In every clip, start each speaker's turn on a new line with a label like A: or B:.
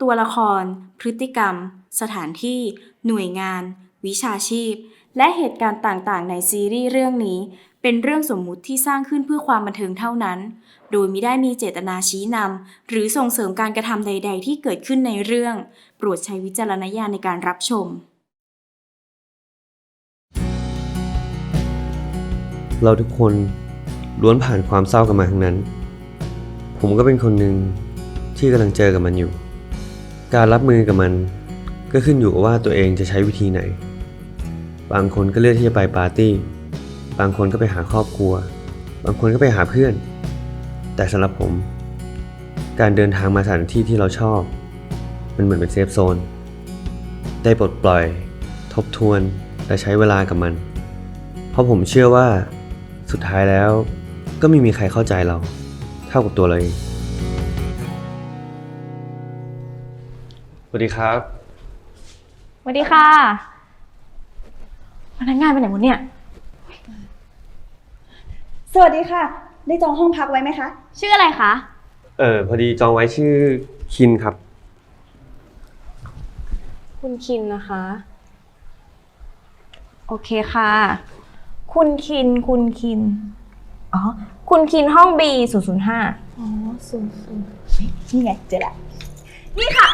A: ตัวละคร พฤติกรรม สถานที่ หน่วยงาน วิชาชีพ และเหตุการณ์ต่างๆ ในซีรีส์เรื่องนี้ เป็นเรื่องสมมุติที่สร้างขึ้นเพื่อความบันเทิงเท่านั้น โดยมิได้มีเจตนาชี้นำหรือส่งเสริมการกระทำใด ๆ ที่เกิดขึ้นในเรื่อง โปรดใช้วิจารณญาณในการรับชม
B: เราทุกคนล้วนผ่านความเศร้ากันมาทั้งนั้น ผมก็เป็นคนหนึ่งที่กำลังเจอกับมันอยู่ การรับมือกับมันก็ขึ้นอยู่กับว่าตัวเองจะใช้วิธีไหน บางคนก็เลือกที่จะไปปาร์ตี้ บางคนก็ไปหาครอบครัว บางคนก็ไปหาเพื่อน แต่สำหรับผม การเดินทางมาสถานที่ที่เราชอบ มันเหมือนเป็นเซฟโซน ได้ปลดปล่อย ทบทวน และใช้เวลากับมัน เพราะผมเชื่อว่าสุดท้ายแล้วก็ไม่มีใครเข้าใจเรา เท่ากับตัวเราเอง สวัสดีครับ
C: สวัสดีค่ะพนักงานไปไหนหมดเนี่ย
D: สวัสดีค่ะ ได้จองห้องพักไว้ไหมคะ
C: ชื่ออะไรคะ
B: เออพอดีจองไว้ชื่อคินครับ
C: คุณคินนะคะ โอเคค่ะ คุณคิน คุณคิน อ๋อ คุณคินห้อง B 0 0 5อ๋อศูนย์ศูนย์
D: นี่ไงเจอแล้วนี่ค่ะ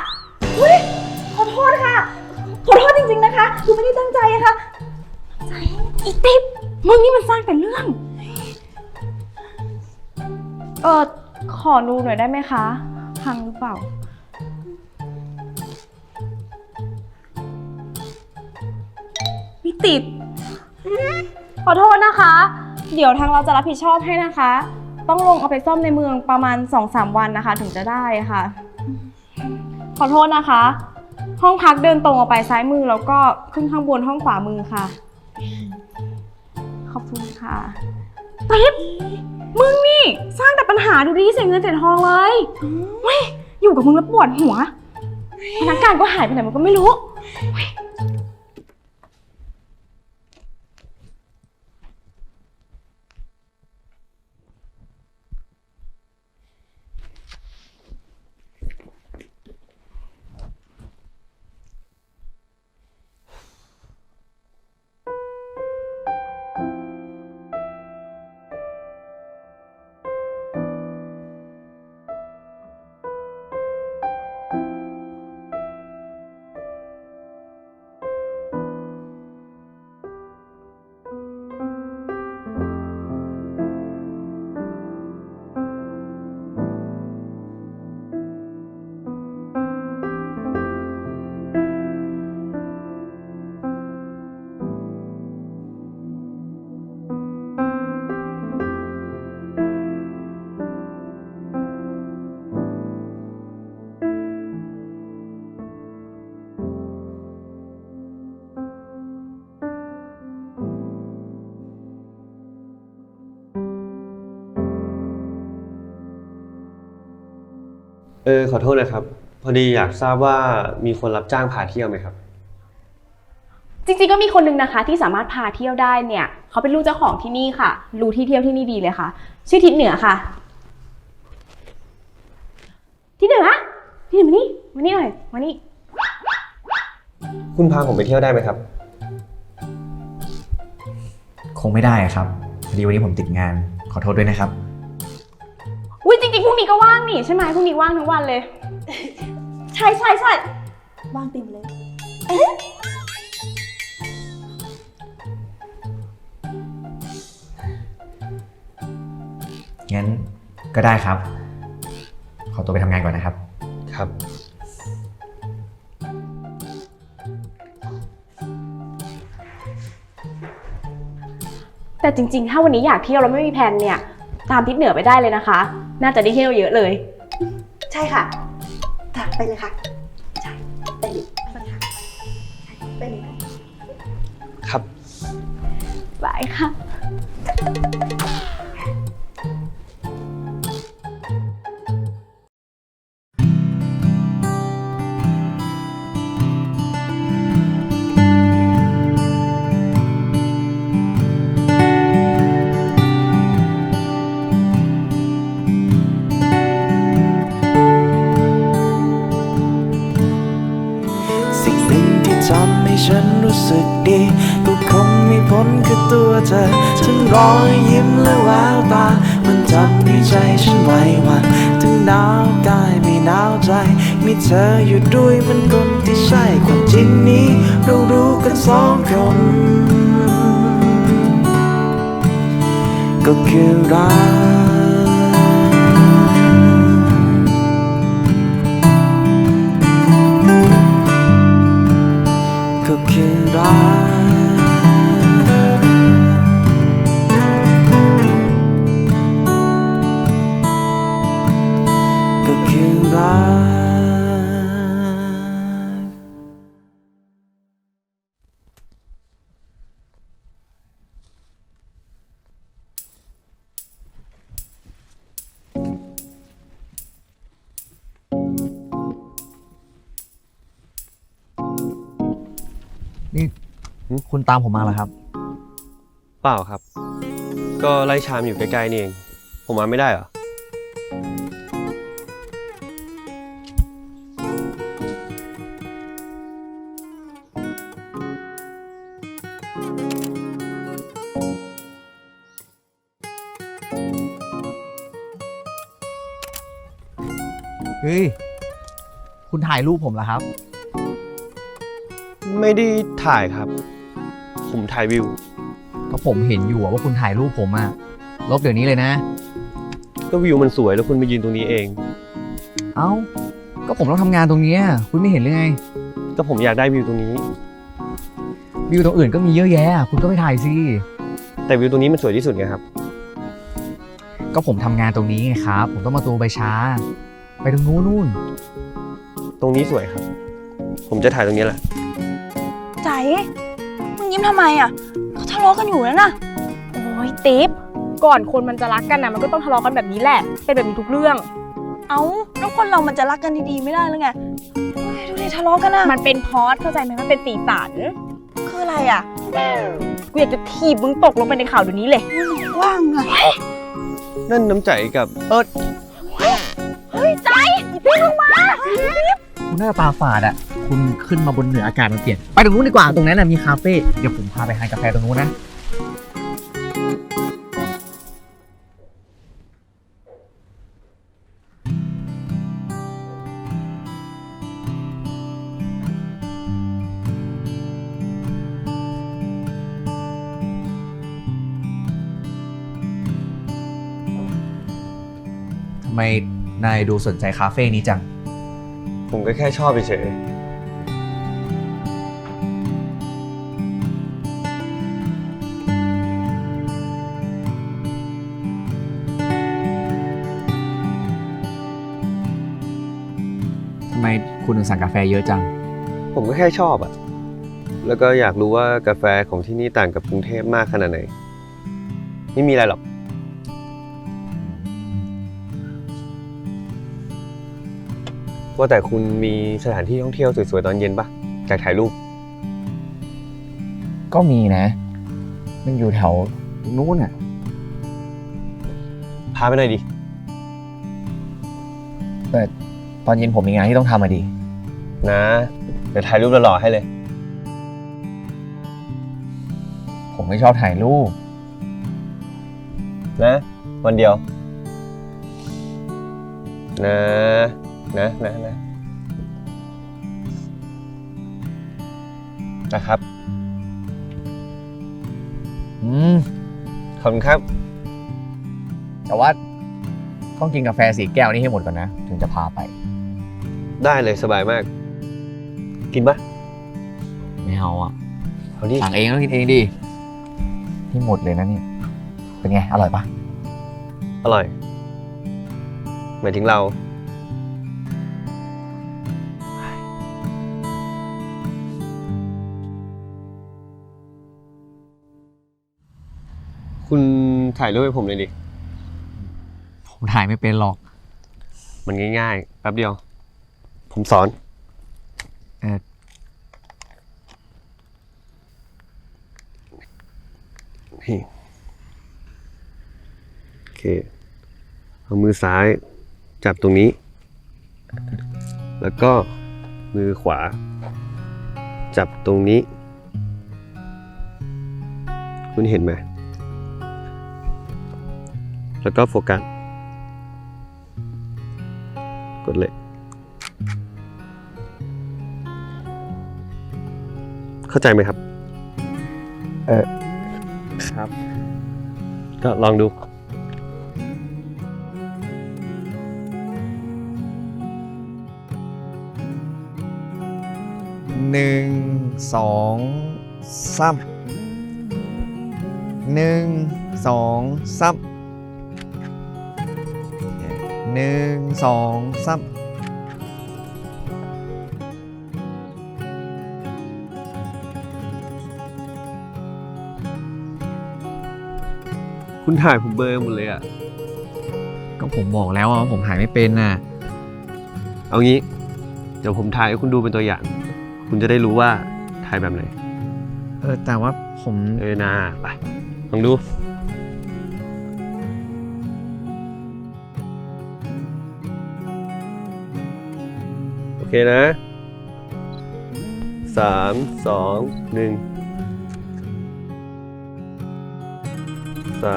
D: อุ้ยขอโทษค่ะ ขอโทษจริงๆนะคะคือไม่ได้ตั้งใจอะค่ะ
C: อีติ๊บมึงนี่มันสร้างแต่เรื่อง เออขอดูหน่อยได้ไหมคะ พังหรือเปล่า ไม่ติด ขอโทษนะคะ เดี๋ยวทางเราจะรับผิดชอบให้นะคะ ต้องลงเอาไปซ่อมในเมืองประมาณ 2-3 วันนะคะ ถึงจะได้ค่ะ ขอโทษนะคะ ห้องพักเดินตรงออกไปซ้ายมือแล้วก็ขึ้นข้างบนห้องขวามือค่ะ ขอบคุณค่ะติ๊บมึงนี่ สร้างแต่ปัญหาดูดีเสียเงินเสียทองเลยเว้ยอยู่กับมึงแล้วปวดหัวพนักงานก็หายไปไหนมันก็ไม่รู้เว้ย
B: เออขอโทษนะครับ พอดีอยากทราบว่ามีคนรับจ้างพาเที่ยวไหมครับ
C: จริงๆก็มีคนนึงนะคะ ที่สามารถพาเที่ยวได้เนี่ย เขาเป็นลูกเจ้าของที่นี่ค่ะ รู้ที่เที่ยวที่นี่ดีเลยค่ะ ชื่อทิศเหนือค่ะทิศเหนือทิศเหนือมานี่มานี่หน่อยมานี่
B: คุณพาผมไปเที่ยวได้ไหมครับ
E: คงไม่ได้ครับพอดีวันนี้ผมติดงานขอโทษด้วยนะครับ
C: อุ้ยจริงๆ พรุ่งนี้ก็ว่างนี่ใช่ไหมพรุ่งนี้ว่างทั้งวันเลย
D: ใช่ใช่ใช่วางติ่มเลย
E: งั้นก็ได้ครับ ขอตัวไปทำงานก่อนนะครับ
B: ครับ
C: แต่จริงๆ ถ้าวันนี้อยากเที่ยวแล้วไม่มีแผนเนี่ย ตามทิศเหนือไปได้เลยนะคะ น่าจะได้เที่ยวเยอะเลย
D: ใช่ค่ะจ้ะไปเลยค่ะ ใช่ ไปเลยไปเลยค่ะใช่ไปเลยค่ะ
B: ครับ
C: บายค่ะ
F: ใจฉันไหวหวั่นถึงหนาวกายไม่หนาวใจ มีเธออยู่ด้วยมันคนที่ใช่ความจริงนี้เรารู้กันสองคนก็คือรัก
E: นี่คุณตามผมมาเหรอครับ
B: เปล่าครับ ก็ไล่ชามอยู่ใกล้ๆนี่เอง ผมมาไม่ได้เหรอ
E: เฮ้ย คุณถ่ายรูปผมเหรอครับ
B: ไม่ได้ถ่ายครับ ผมถ่ายวิว
E: ก็ผมเห็นอยู่อะว่าคุณถ่ายรูปผมอะลบเดี๋ยวนี้เลยนะ
B: ก็วิวมันสวยแล้วคุณมายืนตรงนี้เอง
E: เอ้า ก็ผมต้องทำงานตรงเนี้ยคุณไม่เห็นหรือไง
B: ก็ผมอยากได้วิวตรงนี้
E: วิวตรงอื่นก็มีเยอะแยะ คุณก็ไปถ่ายสิ
B: แต่วิวตรงนี้มันสวยที่สุดไงครับ
E: ก็ผมทำงานตรงนี้ไงครับ ผมต้องมาตัวไปช้า ไปตรงนู้นนู่น
B: ตรงนี้สวยครับ ผมจะถ่ายตรงนี้แหละ
D: ใจ มึงยิ้มทำไมอะเขาทะเลาะกันอยู่นั่นน่ะ
C: โอ้ยติ๊บก่อนคนมันจะรักกันนะมันก็ต้องทะเลาะกันแบบนี้แหละ เป็นแบบนี้ทุกเรื่อง
D: เอ้าแล้วคนเรามันจะรักกันดีๆไม่ได้หรือไงโอ้ยดูดิทะเลาะกันอะ
C: มันเป็นพอดเข้าใจไหมมันเป็นสีสัน
D: คืออะไรอะ
C: กูอยากจะถีบมึงตกลงไปในข่าวเดี๋ยวนี้เลย
D: ว่างอะ
B: นั่นน้ำใจกับเอิร์ธ
E: คุณน่าจะตาฝาดอะ คุณขึ้นมาบนเหนืออากาศมันเปลี่ยน ไปตรงนู้นดีกว่าตรงนั้นนะมีคาเฟ่เดี๋ยวผมพาไปทานกาแฟตรงนู้นนะทำไมนายดูสนใจคาเฟ่นี้จัง
B: ผมก็แค่ชอบเฉย
E: สั่งกาแฟเยอะจัง
B: ๆผมก็แค่ชอบอะแล้วก็อยากรู้ว่ากาแฟของที่นี่ต่างกับกรุงเทพมากขนาดไหน ไม่มีอะไรหรอก ว่าแต่คุณมีสถานที่ท่องเที่ยวสวยๆตอนเย็นปะอยากถ่ายรูป
E: ก็มีนะ มันอยู่แถวนู้นอะ
B: พาไปหน่อยดิ
E: แต่ตอนเย็นผมมีงานที่ต้องทำมาดี
B: นะ เดี๋ยวถ่ายรูปหล่อๆให้เลย
E: ผมไม่ชอบถ่ายรูป
B: นะ วันเดียว นะ นะนะนะนะครับ
E: อืม
B: ขอบคุณครับ
E: แต่ว่าต้องกินกาแฟสีแก้วนี่ให้หมดก่อนนะ ถึงจะพาไป
B: ได้เลยสบายมาก กินปะ
E: ไม่เอาอะ
B: เอาดิ
E: สั่งเองต้องกินเองดิที่หมดเลยนะเนี่ยเป็นไง อร่อยปะ
B: อร่อยหมายถึงเรา คุณถ่ายรูปให้ผมเลยดิ
E: ผมถ่ายไม่เป็นหรอก
B: มันง่ายๆ แป๊บเดียว ผมสอน
E: เออ
B: นี่โอเค เอามือซ้ายจับตรงนี้ แล้วก็มือขวา จับตรงนี้ คุณเห็นไหม แล้วก็โฟกัส กดเลย เข้าใจไหมครับ
E: เออครับ
B: ก็ลองดู
E: หนึ่งสองสามหนึ่งสองสามหนึ่งสองสาม
B: คุณถ่ายผมเบลอร์หมดเลยอะ
E: ก็ผมบอกแล้วว่าผมหายไม่เป็นน่ะ
B: เอางี้ เดี๋ยวผมถ่ายให้คุณดูเป็นตัวอย่าง คุณจะได้รู้ว่าถ่ายแบบไหน
E: เออ แต่ว่าผม
B: เออนาไปลองดู โอเคนะสามสองหนึ่ง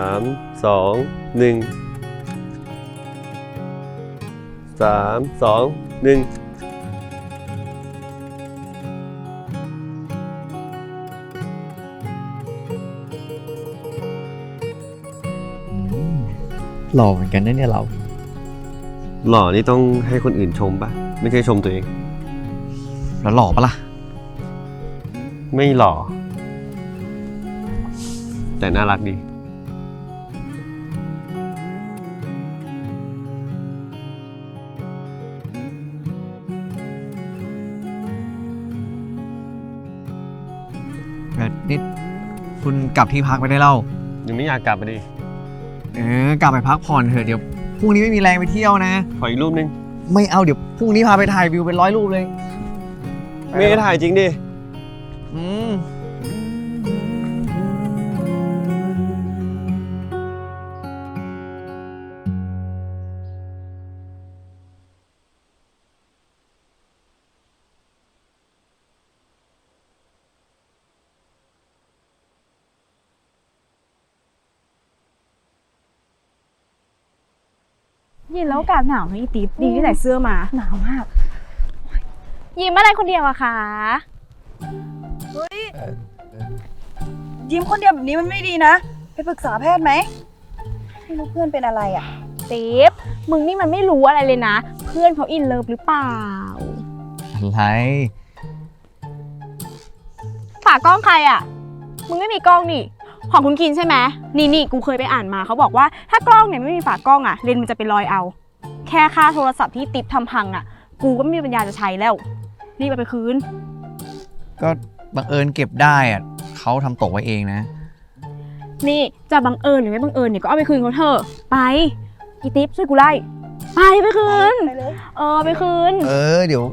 B: ามสองหนึ่งสามสองหนึ่ง
E: อืมหล่อเหมือนกันนะเนี่ยเรา
B: หล่อนี่ต้องให้คนอื่นชมปะไม่ใช่ชมตัวเอง
E: แล้วหล่อปะล่ะ
B: ไม่หล่อ แต่น่ารักดี
E: คุณกลับที่พักไปได้เล่า
B: ยังไม่อยากกลับไปดิ
E: เออกลับไปพักผ่อนเถอะเดี๋ยวพรุ่งนี้ไม่มีแรงไปเที่ยวนะ
B: ขออีกรูปนึง
E: ไม่เอาเดี๋ยวพรุ่งนี้พาไปถ่ายวิวเป็นร้อยรูปเลย
B: ไม่ได้ถ่ายจริงดิ
E: อืม
C: ยินแล้วอากาศหนาวนะอีติ๊บดีที่ใส่เสื้อมา
D: หนาวมาก
C: ยิ้มอะไรคนเดียวอะคะ
D: ยิ้มคนเดียวแบบนี้มันไม่ดีนะ ไปปรึกษาแพทย์ไหมไม่รู้เพื่อนเป็นอะไรอะ
C: ติ๊บมึงนี่มันไม่รู้อะไรเลยนะ เพื่อนเขาอินเลิฟหรือเปล่า
E: อะไร
C: ฝากกล้องใครอะมึงไม่มีกล้องนี่ ของคุณกินใช่ไหมนี่นี่กูเคยไปอ่านมาเขาบอกว่าถ้ากล้องเนี่ยไม่มีฝากล้องอะเลนส์มันจะเป็นรอยเอา แค่ค่าโทรศัพท์ที่ติ๊บทำพังอะกูก็ไม่มีปัญญาจะใช้แล้วรีบเอาไปคืน
E: ก็บังเอิญเก็บได้อะเขาทำตกไว้เองนะ
C: นี่จะบังเอิญหรือไม่บังเอิญเนี่ยก็เอาไปคืนเขาเถอะไปอีติ๊บช่วยกูไล่ไปไปคืน
D: ไปเลย
C: เออไปคืน
E: เออ เดี๋ยว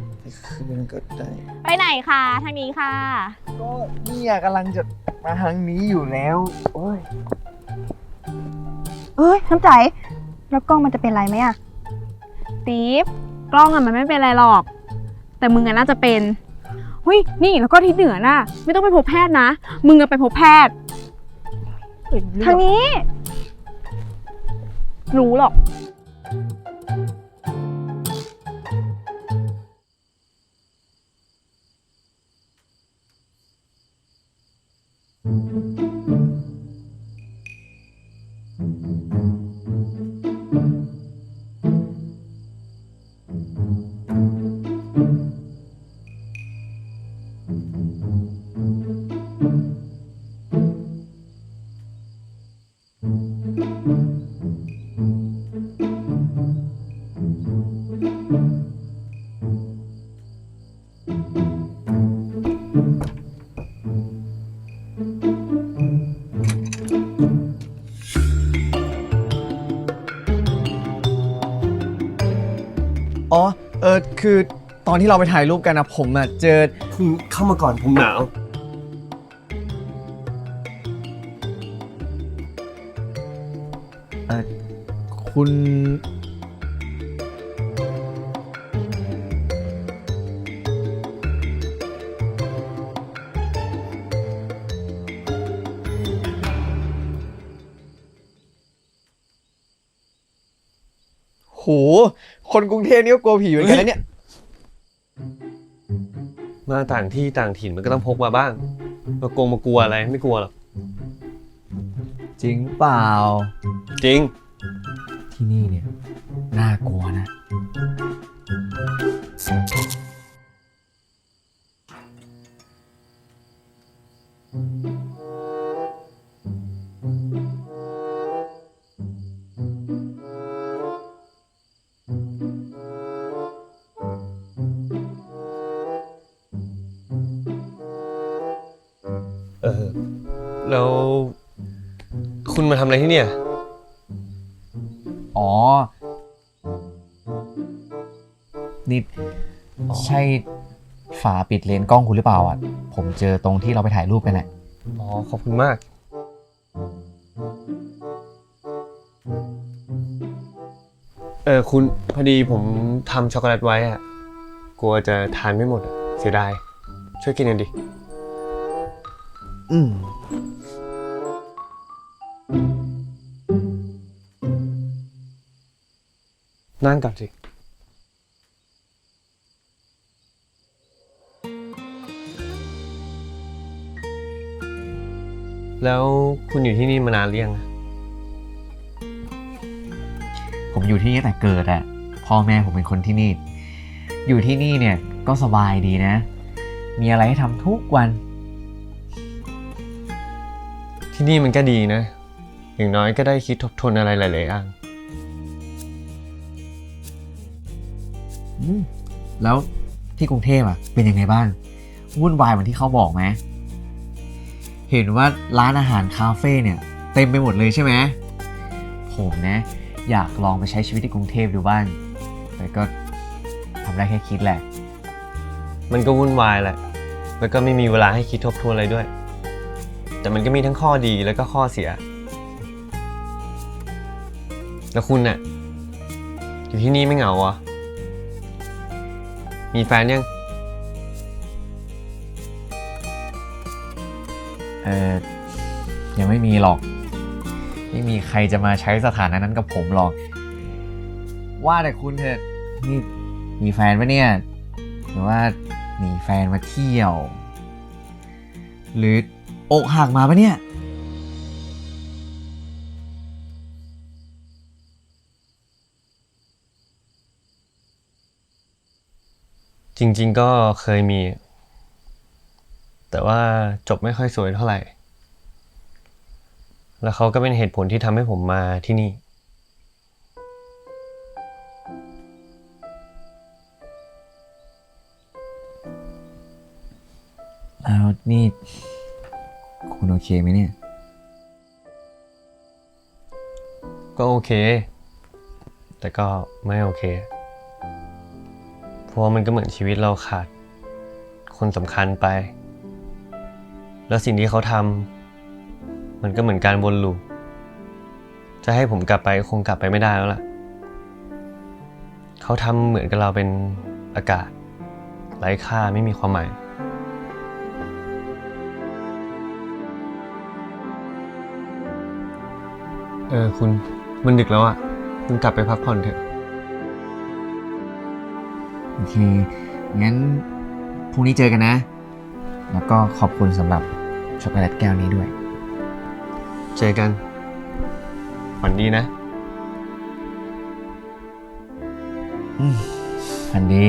E: คืนก็ได้
C: ไปไหนคะทางนี้ค่ะ
E: ก็เนี่ยกำลังจะมาทางนี้อยู่แล้ว โอ้ย
D: เอ้ยน้ำใจ แล้วกล้องมันจะเป็นไรไหมอะ
C: ติ๊บกล้องอะมันไม่เป็นไรหรอก แต่มึงอะน่าจะเป็นเฮ้ยนี่แล้วก็ที่เหนือน่ะ ไม่ต้องไปพบแพทย์นะ มึงอะไปพบแพทย์
D: ทางนี้
C: รู้หรอก
E: อ๋อ เออคือ ตอนที่เราไปถ่ายรูปกันนะผมอะเจอ
B: คุณเข้ามาก่อนผมหนาว
E: อ่อคุณ โห คนกรุงเทพนี่ก็กลัวผีเหมือนกันนะเนี่ย
B: มาต่างที่ต่างถิ่นมันก็ต้องพกมาบ้าง มากงมากลัวอะไรไม่กลัวหรอก
E: จริงเปล่า
B: จริง
E: ที่นี่เนี่ย น่ากลัวนะ
B: เำอะไรที่เนี่ย
E: อ๋อ นี่ใช่ฝาปิดเลนส์กล้องคุณหรือเปล่าอะ ผมเจอตรงที่เราไปถ่ายรูปกันแหละ
B: อ๋อ ขอบคุณมาก เออคุณพอดีผมทำช็อกโกแลตไว้อะกลัวจะทานไม่หมดอะเสียดาย ช่วยกินหน่อยดิ
E: อืม
B: นั่งก่อนสิ แล้วคุณอยู่ที่นี่มานานหรือยังอะ
E: ผมอยู่ที่นี่ตั้งแต่เกิดอะพ่อแม่ผมเป็นคนที่นี่ อยู่ที่นี่เนี่ยก็สบายดีนะ มีอะไรให้ทำทุกวัน
B: ที่นี่มันก็ดีนะ อย่างน้อยก็ได้คิดทบทวนอะไรหลายๆอย่าง
E: อืมแล้วที่กรุงเทพอะเป็นยังไงบ้างวุ่นวายเหมือนที่เขาบอกไหมเห็นว่าร้านอาหารคาเฟ่เนี่ย เต็มไปหมดเลยใช่ไหมผมนะ อยากลองไปใช้ชีวิตที่กรุงเทพดูบ้างแต่ก็ทำได้แค่คิดแหละ
B: มันก็วุ่นวายแหละ แล้วก็ไม่มีเวลาให้คิดทบทวนอะไรด้วย แต่มันก็มีทั้งข้อดีแล้วก็ข้อเสีย แล้วคุณน่ะ อยู่ที่นี่ไม่เหงาเหรอ มีแฟนยัง
E: เออยังไม่มีหรอก ไม่มีใครจะมาใช้สถานะนั้นกับผมหรอก ว่าแต่คุณเถอะนี่มีแฟนปะเนี่ย หรือว่าหนีแฟนมาเที่ยว หรืออกหักมาปะเนี่ย
B: จริง ๆ ก็เคยมี แต่ว่าจบไม่ค่อยสวยเท่าไหร่ แล้วเขาก็เป็นเหตุผลที่ทำให้ผมมาที่นี่
E: แล้วนี่ คุณโอเคไหมเนี่ย
B: ก็โอเค แต่ก็ไม่โอเคเพ ราะว่ามันก็เหมือนชีวิตเราขาด คนสำคัญไป แล้วสิ่งที่เขาทำมันก็เหมือนการวนลูปจะให้ผมกลับไปคงกลับไปไม่ได้แล้วล่ะ เขาทำเหมือนกับเราเป็นอากาศไร้ค่าไม่มีความหมายเออคุณมันดึกแล้วอะ คุณกลับไปพักผ่อนเถอะ
E: โอเค งั้นพรุ่งนี้เจอกันนะ แล้วก็ขอบคุณสำหรับช็อกโกแลตแก้วนี้ด้วย
B: เจอกันฝันดีนะ
E: อืมฝันดี